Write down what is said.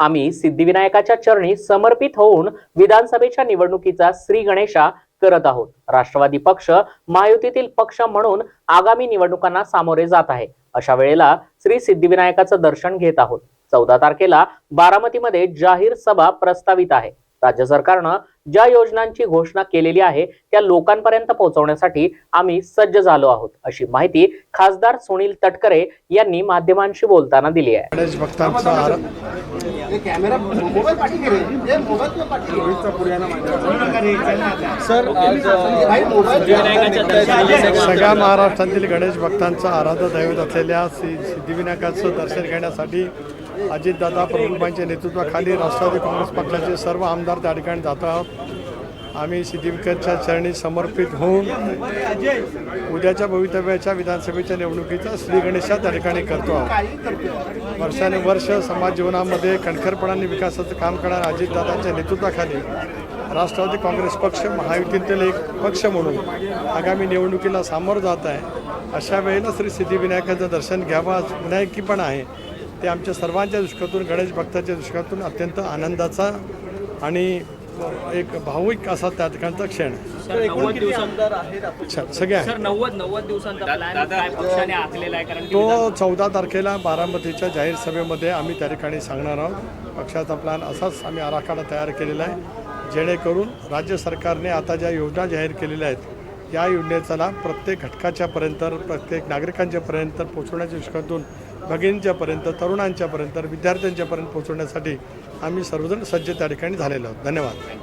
आम्ही सिद्धिविनायकाच्या चरणी समर्पित होऊन विधानसभेच्या निवडणुकीचा श्री गणेशा करत आहोत. राष्ट्रवादी पक्ष महायुतीतील पक्ष म्हणून आगामी निवडणुकांना सामोरे जात आहे. अशा वेळेला श्री सिद्धिविनायकाचं दर्शन घेत आहोत. चौदा तारखेला बारामतीमध्ये जाहीर सभा प्रस्तावित आहे. राज्य सरकारनं ज्या योजनांची घोषणा केलेली आहे त्या लोकांपर्यंत पोहोचवण्यासाठी आम्ही सज्ज झालो आहोत अशी माहिती खासदार सुनील तटकरे यांनी माध्यमांशी बोलताना दिली आहे. सर सगळ्या महाराष्ट्रातील गणेश भक्तांचं आराध्य दैवत असलेल्या श्री सिद्धिविनायकाचं दर्शन घेण्यासाठी अजितदादा प्रमुखांच्या नेतृत्वाखाली राष्ट्रवादी काँग्रेस पक्षाचे सर्व आमदार त्या ठिकाणी जात आहोत. आम्ही सिद्धिविनायकाच्या चरणी समर्पित होऊन उद्याच्या भवितव्याच्या विधानसभेच्या निवडणुकीचा श्रीगणेशा त्या ठिकाणी करतो आहोत. वर्षानुवर्ष समाज जीवनामध्ये कणखरपणाने विकासाचं काम करणाऱ्या अजितदादांच्या नेतृत्वाखाली राष्ट्रवादी काँग्रेस पक्ष महायुतीतील एक पक्ष म्हणून आगामी निवडणुकीला सामोरं जात आहे. अशा वेळेला श्री सिद्धिविनायकाचं दर्शन घ्यावं विनायकी पण आहे. ते आमच्या सर्वांच्या दृष्टीतून गणेश भक्ताच्या दृष्टीतून अत्यंत आनंदाचा आणि एक भावुक असा त्या ठिकाणचा क्षण. आहे. नव्वद दिवसांचा अच्छा, सगळे आहे सर नव्वद नव्वद दिवसांचा प्लॅन काय पक्षाने आखलेला आहे? कारण की तो चौदा तारखेला बारामतीच्या जाहीर सभेमध्ये आम्ही त्या ठिकाणी सांगणार आहोत. पक्षाचा प्लॅन असाच आम्ही आराखडा तयार केलेला आहे. जेणेकरून राज्य सरकारने आता ज्या योजना जाहीर केलेल्या आहेत या योजनेचा लाभ प्रत्येक घटकाच्यापर्यंत प्रत्येक नागरिकांच्यापर्यंत पोहोचवण्याच्या दृष्टीतून भगिनींच्यापर्यंत तरुणांच्यापर्यंत विद्यार्थ्यांच्यापर्यंत पोहोचवण्यासाठी आम्ही सर्वजण सज्ज त्या ठिकाणी झालेलो आहोत. धन्यवाद.